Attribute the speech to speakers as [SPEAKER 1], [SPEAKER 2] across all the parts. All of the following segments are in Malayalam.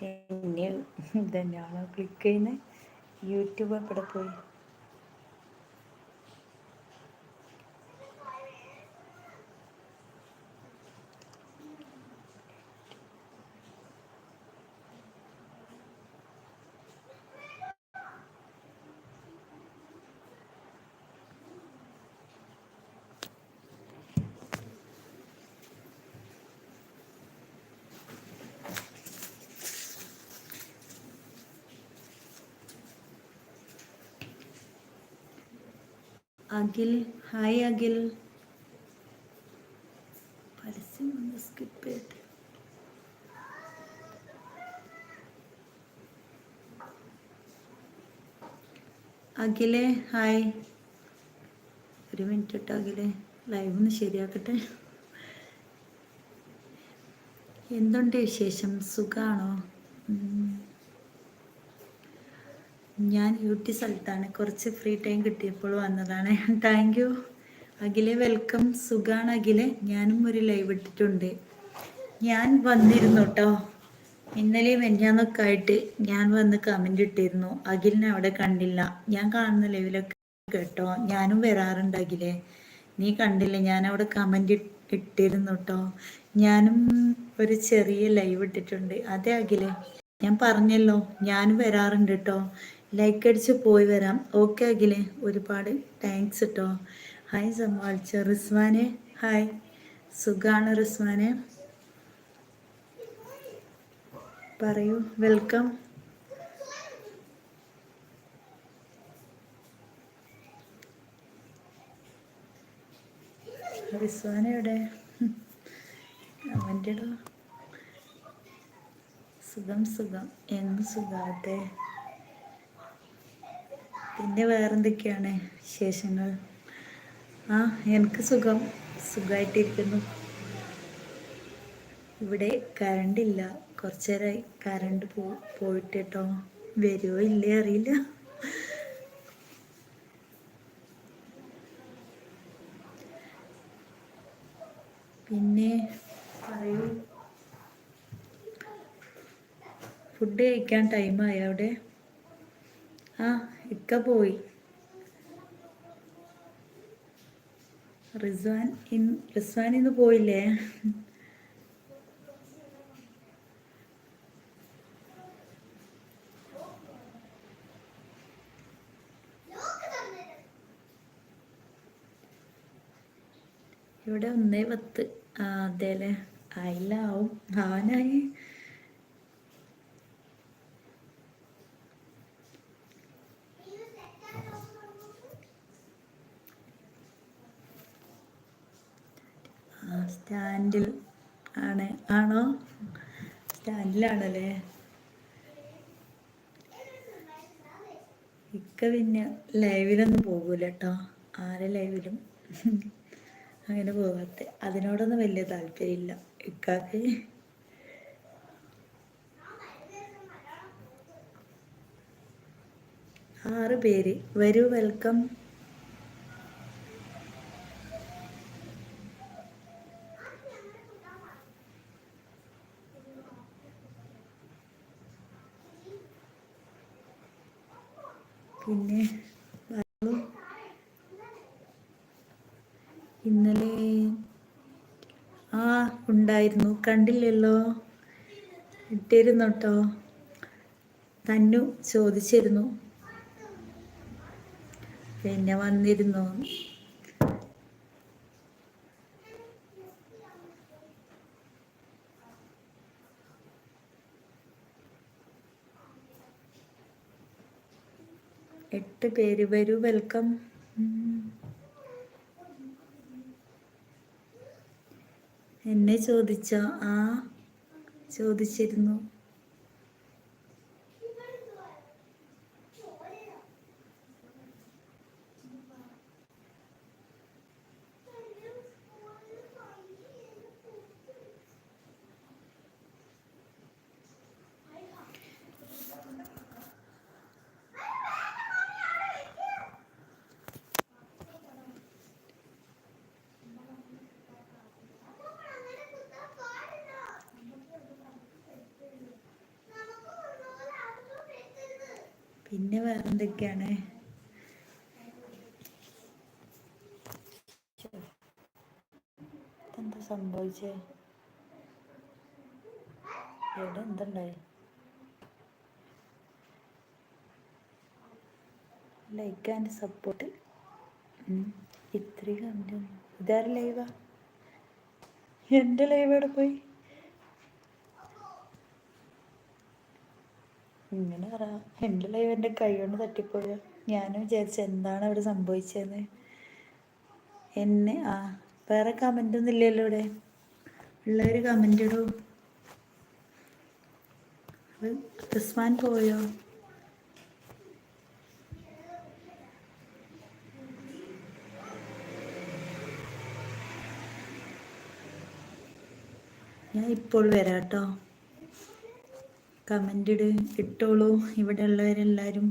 [SPEAKER 1] എന്നെ ഇതന്നെയാണോ ക്ലിക്ക് ചെയ്യുന്നത് യൂട്യൂബ് എവിടെ പോയി? അഖിൽ. ഹായ് അഖിൽ. പരസ്യം ഒന്ന് സ്കിപ്പ് ചെയ്തിട്ട് അഖിലെ ഹായ് ഒരു മിനിറ്റ് കേട്ടോ അഖിലെ. ലൈവ് ഒന്ന് ശരിയാക്കട്ടെ. എന്തുണ്ട് വിശേഷം? സുഖാണോ? ഞാൻ യൂട്ടി സ്ഥലത്താണ് കുറച്ച് ഫ്രീ ടൈം കിട്ടിയപ്പോൾ വന്നതാണ്. താങ്ക് യു അഖിലെ വെൽക്കം സുഖാണ് അഖിലെ. ഞാനും ഒരു ലൈവ് ഇട്ടിട്ടുണ്ട്. ഞാൻ വന്നിരുന്നു കേട്ടോ ഇന്നലെയും വെഞ്ഞാന്നൊക്കെ ആയിട്ട് ഞാൻ വന്ന് കമന്റ് ഇട്ടിരുന്നു. അഖിലിനെ അവിടെ കണ്ടില്ല. ഞാൻ കാണുന്ന ലൈവിലൊക്കെ കേട്ടോ. ഞാനും വരാറുണ്ട് അഖിലെ. നീ കണ്ടില്ല? ഞാൻ അവിടെ കമന്റ് ഇട്ടിരുന്നു കേട്ടോ ഞാനും ഒരു ചെറിയ ലൈവ് ഇട്ടിട്ടുണ്ട്. അതെ അഖിലെ. ഞാൻ പറഞ്ഞല്ലോ ഞാനും വരാറുണ്ട് കേട്ടോ ലൈക്ക് അടിച്ച് പോയി വരാം. ഓക്കെ അഖിലെ ഒരുപാട് താങ്ക്സ് കേട്ടോ ഹായ് സമ്മാളിച്ച റിസ്വാനെ. ഹായ് സുഖാണ് റിസ്വാനെ. പറയൂ വെൽക്കം റിസ്വാന എവിടെ? അവന്റെ സുഖം സുഖം. എന്ന് സുഖാട്ടെ പിന്നെ വേറെന്തൊക്കെയാണ് വിശേഷങ്ങൾ? ആ എനിക്ക് സുഖം. സുഖമായിട്ടിരിക്കുന്നു ഇവിടെ കറണ്ട് ഇല്ല കുറച്ചു നേരമായി കറണ്ട് പോ പോയിട്ട് കേട്ടോ വരുമോ ഇല്ലേ അറിയില്ല. പിന്നെ പറയൂ. ഫുഡ് കഴിക്കാൻ ടൈമായി അവിടെ? ആ ഇക്ക പോയി. റിസ്വാൻ ഇൻ റിസ്വാൻ ഇന്ന് പോയില്ലേ? ഇവിടെ ഒന്നേ പത്ത്. ആ അതെ അല്ലേ? ആയില്ല ആവും. ആവാനായി. സ്റ്റാൻഡിൽ ആണ്. ആണോ? സ്റ്റാൻഡിലാണല്ലേ? ഇക്ക പിന്നെ ലൈവിലൊന്നും പോകൂല കേട്ടോ ആരെ ലൈവിലും? അങ്ങനെ പോകാത്ത അതിനോടൊന്നും വലിയ താല്പര്യമില്ല ഇക്കാക്ക്. ആറ് പേര്. വരൂ വെൽക്കം പിന്നെ ഇന്നലെ ആ ഉണ്ടായിരുന്നു. കണ്ടില്ലല്ലോ? ഇട്ടിരുന്നു കേട്ടോ തന്നു ചോദിച്ചിരുന്നു. പിന്നെ വന്നിരുന്നു. എട്ട് പേര് വരൂ. വെൽക്കം എന്നെ ചോദിച്ചോ? ആ ചോദിച്ചിരുന്നു. പിന്നെ വേറെന്തൊക്കെയാണ്? എന്താ സംഭവിച്ചേ? ഇവിടെ എന്തുണ്ടായി? Like and support. ഇത്രയും ഇതാരും ലൈവാ? എന്റെ ലൈവ് എവിടെ പോയി? ഇങ്ങനെ പറ. എന്റെ ലൈവ് എന്റെ കൈ കൊണ്ട് തട്ടിപ്പോയോ? ഞാനും വിചാരിച്ചു എന്താണ് അവിടെ സംഭവിച്ചതെന്ന്. എന്നെ ആ വേറെ കമന്റ് ഒന്നും ഇല്ലല്ലോ ഇവിടെ. ഉള്ളവർ കമന്റ് ഇടൂ. ഉസ്മാൻ പോയോ? ഞാൻ ഇപ്പോൾ വരാം കേട്ടോ. കമന്റ് ഇട് ഇട്ടോളൂ. ഇവിടെ ഉള്ളവരെല്ലാവരും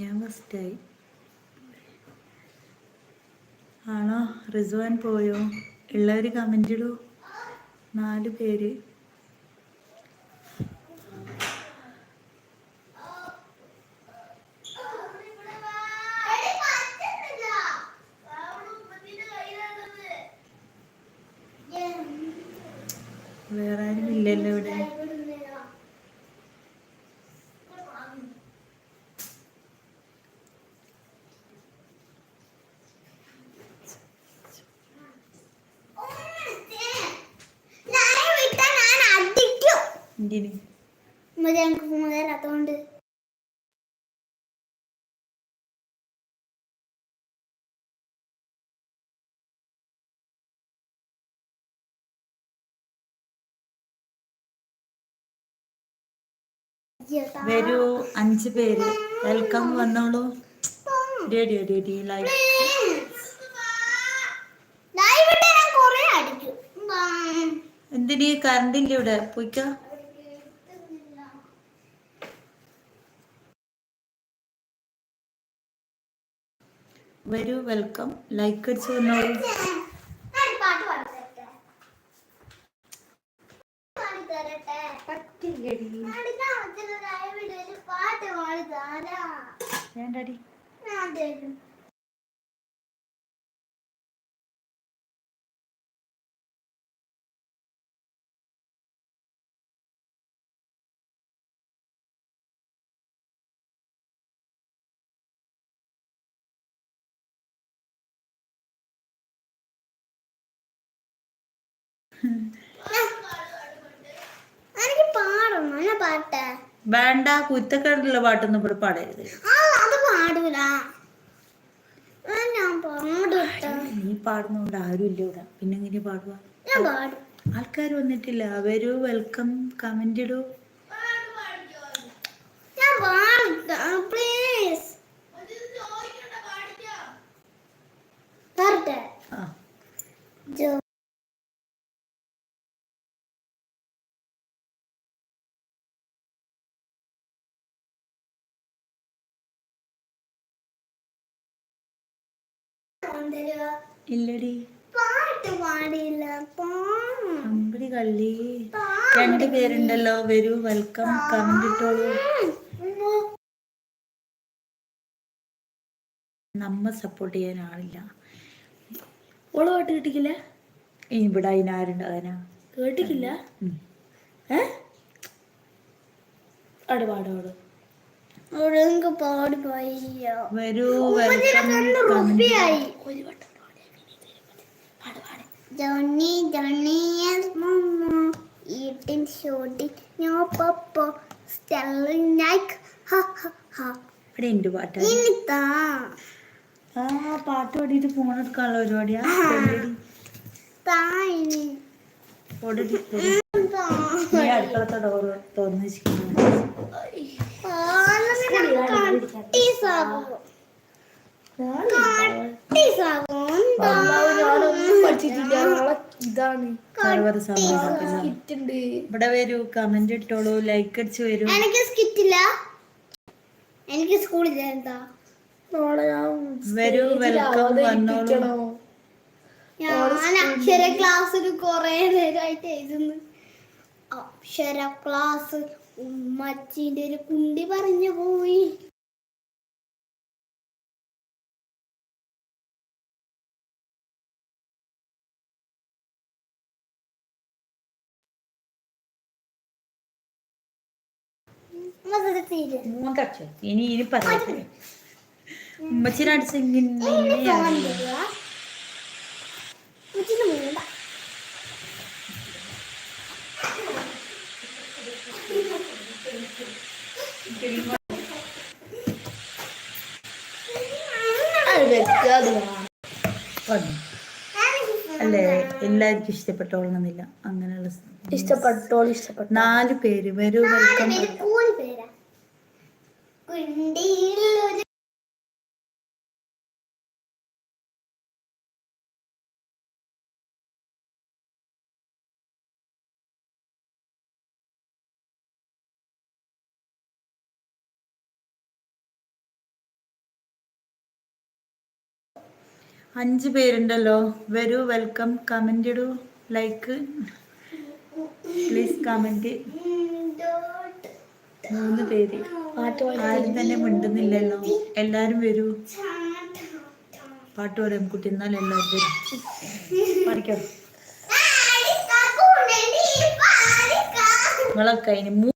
[SPEAKER 1] ഞാൻ ആണോ? റിസ്വാൻ പോയോ? ഉള്ളവർ കമന്റ് ഇടൂ. നാല് പേര്. വേറെ ആരും ഇല്ലല്ലോ ഇവിടെ. വരൂ അഞ്ച് പേര്. വെൽക്കം വന്നോളൂ. റെഡി റെഡി ലൈവ് എന്തിന്? കറണ്ട് ഇല്ല ഇവിടെ? പോയിക്ക. വരൂ വെൽക്കം ലൈക്ക് അടിച്ചു വന്നോളൂ
[SPEAKER 2] ഞാൻ പാട്ട് പാടിത്തരട്ടെ? പാടിത്തരാം. വരട്ടെ
[SPEAKER 1] പറ്റില്ലടി.
[SPEAKER 2] പാട്ട് പാടി താരാ.
[SPEAKER 1] വേണ്ടടി.
[SPEAKER 2] ഞാൻ തരും. പാടണം പാട്ട്?
[SPEAKER 1] വേണ്ട കുറ്റക്കാരുള്ള പാട്ടൊന്നും ഇവിടെ പാടരുത്.
[SPEAKER 2] അത് പാടൂല.
[SPEAKER 1] നീ പാടുന്നോണ്ട് ആരും ഇല്ല ഇവിടെ. പിന്നെ എങ്ങനെ പാടുക?
[SPEAKER 2] പാടും.
[SPEAKER 1] ആൾക്കാർ വന്നിട്ടില്ല. വരൂ വെൽക്കം കമന്റ് ഇടൂ.
[SPEAKER 2] ഞാൻ പാടട്ടെ പ്ലീസ് പാടട്ടെ
[SPEAKER 1] ആ
[SPEAKER 2] ജോ കൊണ്ടുവരുക.
[SPEAKER 1] ഇല്ലടി.
[SPEAKER 2] പാട്ട് പാടില്ല
[SPEAKER 1] അമ്പടി കള്ളി. രണ്ട് പേരുണ്ടല്ലോ വരൂ വെൽക്കം കണ്ടിട്ടോളൂ നമ്മ സപ്പോർട്ട് ചെയ്യാൻ ആളില്ല. ഓൾ പാട്ട് കിട്ടിക്കില്ല? ഇവിടെ അതിനാരുണ്ടാകാനാ
[SPEAKER 3] കേട്ടിട്ടില്ല
[SPEAKER 1] ഉം.
[SPEAKER 3] ഏ? അവിടെ പാടോട്
[SPEAKER 2] ഒഴുങ്ക് പാടി പോയോ
[SPEAKER 1] വരൂ
[SPEAKER 2] Johnny Johnny eating shooting no papa stelling like ha ha ha
[SPEAKER 1] ഇവിടെ ഉണ്ട് പാട്ട്? ആ പാട്ട് പാടിയിട്ട് ഫോൺ എടുക്കാനുള്ള പരിപാടിയാ? നീ അടുക്കളത്തെ ഡോർ തുറന്ന് വെച്ചിരിക്കുന്നു.
[SPEAKER 3] ഇതാണ്
[SPEAKER 1] ഇവിടെ വരൂ കമന്റ് ഇട്ടോളൂ ലൈക്ക് അടിച്ച് വരൂ
[SPEAKER 2] എനിക്ക് സ്കിറ്റില്ല എനിക്ക് സ്കൂളിൽ എന്താ
[SPEAKER 1] വരൂ വെൽക്കം വന്നോളൂ
[SPEAKER 2] ഞാൻ അക്ഷര ക്ലാസ്സിൽ കൊറേ നേരായിട്ട് എഴുതുന്നു. അക്ഷര ക്ലാസ് ഉമ്മച്ചിന്റെ ഒരു കുണ്ടി പറഞ്ഞു പോയി.
[SPEAKER 1] ഇനി ഇനി പറഞ്ഞു ഉമ്മച്ചിനടിച്ചെങ്കിൽ
[SPEAKER 3] അത് വെച്ചാൽ
[SPEAKER 1] വന്നു അല്ലേ എല്ലാവർക്കും ഇഷ്ടപ്പെട്ടോളണമെന്നില്ല. അങ്ങനെയുള്ള
[SPEAKER 3] ഇഷ്ടപ്പെട്ടോൾ ഇഷ്ടപ്പെട്ടു
[SPEAKER 1] നാല് പേര് വരും വെൽക്കം
[SPEAKER 2] കുണ്ടിയിൽ ഒരു
[SPEAKER 1] അഞ്ച് പേരുണ്ടല്ലോ. വരൂ വെൽക്കം കമന്റ് ഇടൂ ലൈക്ക് പ്ലീസ് കമന്റ് മൂന്ന് പേര്. ആരും തന്നെ മിണ്ടുന്നില്ലല്ലോ. എല്ലാരും വരൂ. പാട്ട് പറയാം. കുട്ടി എന്നാൽ എല്ലാവരും വരും. പഠിക്കാം. നിങ്ങളൊക്കെ അതിന്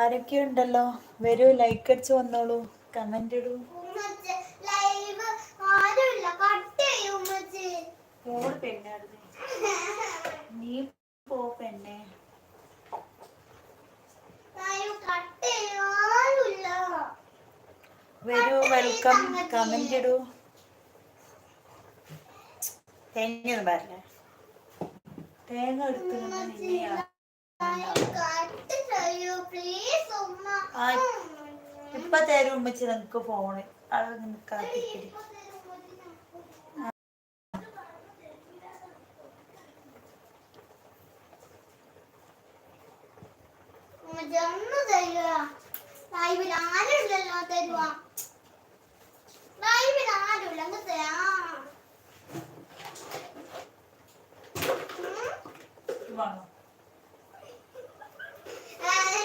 [SPEAKER 1] ആരൊക്കെ ഉണ്ടല്ലോ? വരൂ ലൈക്ക് അടിച്ച് വന്നോളൂ. കമന്റ് ഇടൂ. മോൾ പെണ്ണായിരുന്നു. നീ പോ പെണ്ണെ. വരൂ വെൽക്കം കമന്റ് ഇടൂ. തേങ്ങ പറഞ്ഞേ തേങ്ങ എടുത്ത് ഇപ്പൊ തരും ഉമ്മച്ചി നിനക്ക് ഫോണ് അത് നിനക്കാത്തിക്കടി
[SPEAKER 2] ഉമ്മച്ചി ഒന്ന് തരുക ലൈവിൽ ആരുമില്ലല്ലോ തരുക ലൈവിൽ ആരുമില്ല അങ്ങ് തരാ
[SPEAKER 1] വേണോ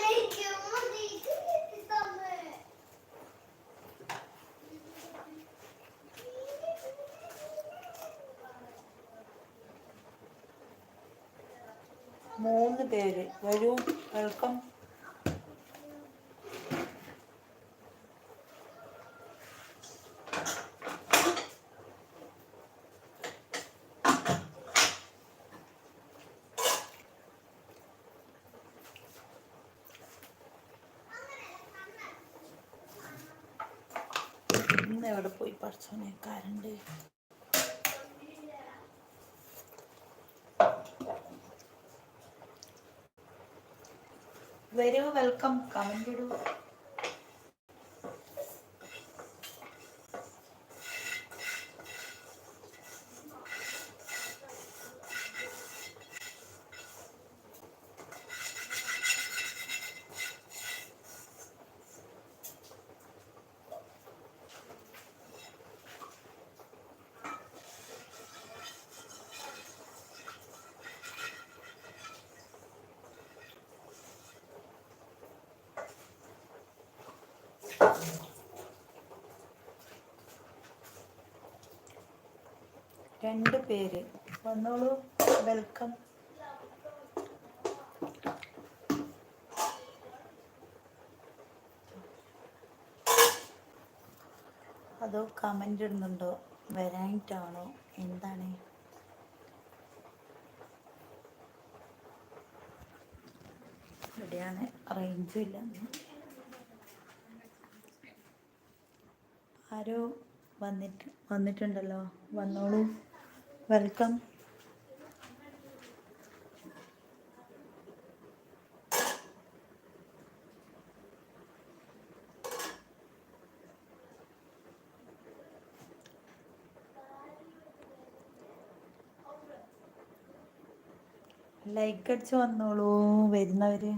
[SPEAKER 2] എനിക്ക് ഉമ്മച്ചി ഇത് തന്നെ.
[SPEAKER 1] മൂന്ന് പേര്. വരൂ വെൽക്കം ഇന്ന് എവിടെ പോയി പഠിച്ചോനെ? കരണ്ട്. വരൂ വെൽക്കം കമന്റ് ഇടൂ രണ്ട് പേര്. വന്നോളൂ. വെൽക്കം അതോ കമന്റ് ഇടുന്നുണ്ടോ? വരാനിട്ടാണോ? എന്താണ്? ഇവിടെയാണ്. റേഞ്ചും ഇല്ല. ആരോ വന്നിട്ട് വന്നിട്ടുണ്ടല്ലോ. വന്നോളൂ. വെൽക്കം ലൈക്ക് അടിച്ച് വന്നോളൂ വരുന്നവര്.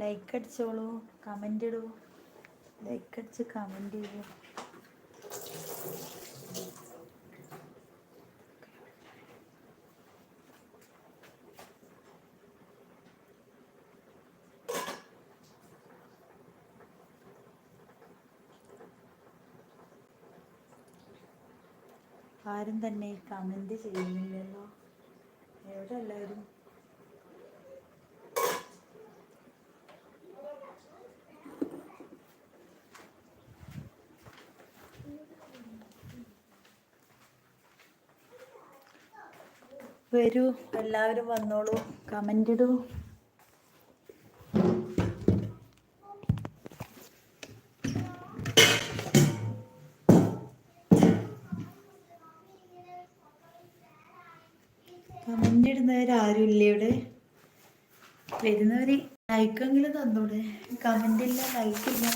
[SPEAKER 1] ലൈക്ക് അടിച്ചോളൂ കമന്റ് ഇടൂ. ലൈക്ക് അടിച്ച് കമന്റ് ചെയ്യൂ. ആരും തന്നെ കമന്റ് ചെയ്യുന്നില്ലല്ലോ എവിടെ എല്ലാവരും വരൂ എല്ലാവരും വന്നോളൂ കമന്റ് ഇടൂ. കമന്റ് ഇടുന്നവരാരും ഇല്ലേ ഇവിടെ. വരുന്നവര് ലൈക്കെങ്കിലും തന്നൂടെ കമന്റ് ഇല്ല ലൈക്ക് ഇല്ല.